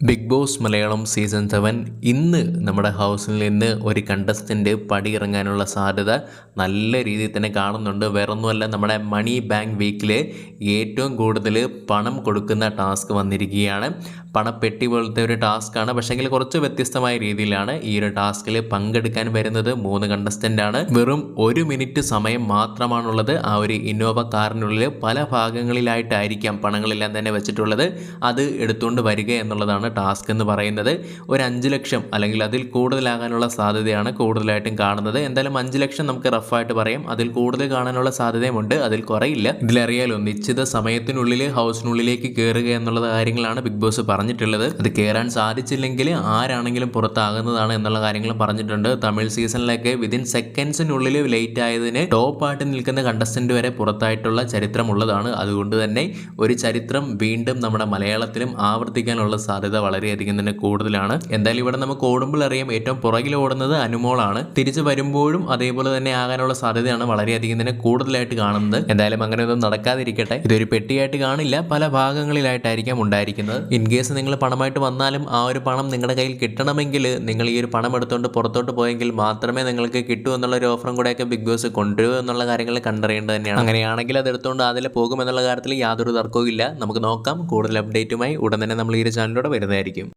Big Boss Malayalam season seven ഇന്ന് നമ്മുടെ ഹൗസിൽ നിന്ന് ഒരു കണ്ടസ്റ്റന്റ് പടിയിറങ്ങാനുള്ള സാധ്യത നല്ല രീതിയിൽ തന്നെ കാണുന്നുണ്ട്. വേറൊന്നുമല്ല നമ്മുടെ മണി ബാങ്ക് വീക്കിൽ ഏറ്റവും കൂടുതൽ പണം കൊടുക്കുന്ന ടാസ്ക് വന്നിരിക്കുകയാണ്. പണപ്പെട്ടി പോലത്തെ ഒരു ടാസ്ക്കാണ് പക്ഷേങ്കിൽ കുറച്ച് വ്യത്യസ്തമായ രീതിയിലാണ് ഈ ഒരു ടാസ്കിൽ പങ്കെടുക്കാൻ വരുന്നത്. മൂന്ന് കണ്ടസ്റ്റന്റ് ആണ്. വെറും ഒരു മിനിറ്റ് സമയം മാത്രമാണുള്ളത്. ആ ഒരു ഇന്നോവ കാറിനുള്ളിൽ പല ഭാഗങ്ങളിലായിട്ടായിരിക്കാം പണങ്ങളെല്ലാം തന്നെ വെച്ചിട്ടുള്ളത്. അത് എടുത്തുകൊണ്ട് വരിക എന്നുള്ളതാണ് ടാസ്ക് എന്ന് പറയുന്നത് ഒരു അഞ്ച് ലക്ഷം അല്ലെങ്കിൽ അതിൽ കൂടുതലാകാനുള്ള സാധ്യതയാണ് കൂടുതലായിട്ടും കാണുന്നത്. എന്തായാലും അഞ്ച് ലക്ഷം നമുക്ക് റഫായിട്ട് പറയാം. അതിൽ കൂടുതൽ കാണാനുള്ള സാധ്യതയുമുണ്ട്. അതിൽ കുറയില്ല. ഇതിലറിയാലോ നിശ്ചിത സമയത്തിനുള്ളിൽ ഹൗസിനുള്ളിലേക്ക് കയറുക എന്നുള്ള കാര്യങ്ങളാണ് ബിഗ് ബോസ് പറഞ്ഞിട്ടുള്ളത്. അത് കയറാൻ സാധിച്ചില്ലെങ്കിൽ ആരാണെങ്കിലും പുറത്താകുന്നതാണ് എന്നുള്ള കാര്യങ്ങളും പറഞ്ഞിട്ടുണ്ട്. തമിഴ് സീസണിലൊക്കെ വിതിൻ സെക്കൻഡ്സിനുള്ളിൽ ലേറ്റ് ആയതിന് ടോപ്പ് ആയിട്ട് നിൽക്കുന്ന കണ്ടസ്റ്റന്റ് വരെ പുറത്തായിട്ടുള്ള ചരിത്രമുള്ളതാണ്. അതുകൊണ്ട് തന്നെ ഒരു ചരിത്രം വീണ്ടും നമ്മുടെ മലയാളത്തിലും ആവർത്തിക്കാനുള്ള സാധ്യത വളരെയധികം തന്നെ കൂടുതലാണ്. എന്തായാലും ഇവിടെ നമുക്ക് ഓടുമ്പോൾ അറിയാം ഏറ്റവും പുറകിൽ ഓടുന്നത് അനുമോളാണ്. തിരിച്ചു വരുമ്പോഴും അതേപോലെ തന്നെ ആകാനുള്ള സാധ്യതയാണ് വളരെയധികം തന്നെ കൂടുതലായിട്ട് കാണുന്നത്. എന്തായാലും അങ്ങനെ ഒന്നും നടക്കാതിരിക്കട്ടെ. ഇതൊരു പെട്ടിയായിട്ട് കാണില്ല. പല ഭാഗങ്ങളിലായിട്ടായിരിക്കാം ഉണ്ടായിരിക്കുന്നത്. ഇൻ കേസ് നിങ്ങൾ പണമായിട്ട് വന്നാലും ആ ഒരു പണം നിങ്ങളുടെ കയ്യിൽ കിട്ടണമെങ്കിൽ നിങ്ങൾ ഈ ഒരു പണം എടുത്തുകൊണ്ട് പുറത്തോട്ട് പോയെങ്കിൽ മാത്രമേ നിങ്ങൾക്ക് കിട്ടൂ എന്നുള്ള ഒരു ഓഫറും കൂടെയൊക്കെ ബിഗ് ബോസ് കൊണ്ടുവരുമോ എന്നുള്ള കാര്യങ്ങൾ കണ്ടറിയേണ്ടത് തന്നെയാണ്. അങ്ങനെയാണെങ്കിൽ അത് എടുത്തുകൊണ്ട് അതിൽ പോകുമെന്നുള്ള കാര്യത്തിൽ യാതൊരു തർക്കവും ഇല്ല നമുക്ക് നോക്കാം. കൂടുതൽ അപ്ഡേറ്റുമായി ഉടൻ തന്നെ നമ്മൾ ഈ ഒരു ചാനലിലൂടെ വരുന്നതായിരിക്കും.